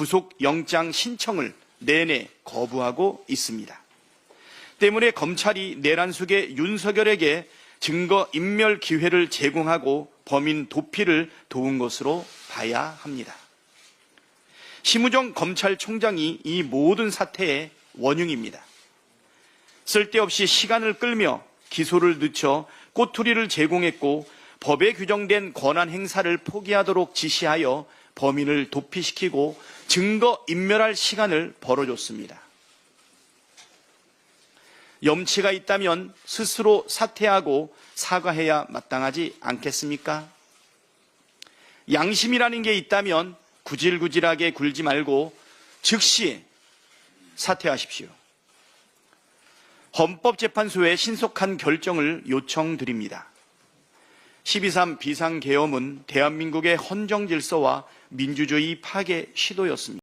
구속영장 신청을 내내 거부하고 있습니다. 때문에 검찰이 내란숙의 윤석열에게 증거 인멸 기회를 제공하고 범인 도피를 도운 것으로 봐야 합니다. 심우정 검찰총장이 이 모든 사태의 원흉입니다. 쓸데없이 시간을 끌며 기소를 늦춰 꼬투리를 제공했고 법에 규정된 권한 행사를 포기하도록 지시하여 범인을 도피시키고 증거 인멸할 시간을 벌어줬습니다. 염치가 있다면 스스로 사퇴하고 사과해야 마땅하지 않겠습니까? 양심이라는 게 있다면 구질구질하게 굴지 말고 즉시 사퇴하십시오. 헌법재판소의 신속한 결정을 요청드립니다. 12.3 비상계엄은 대한민국의 헌정 질서와 민주주의 파괴 시도였습니다.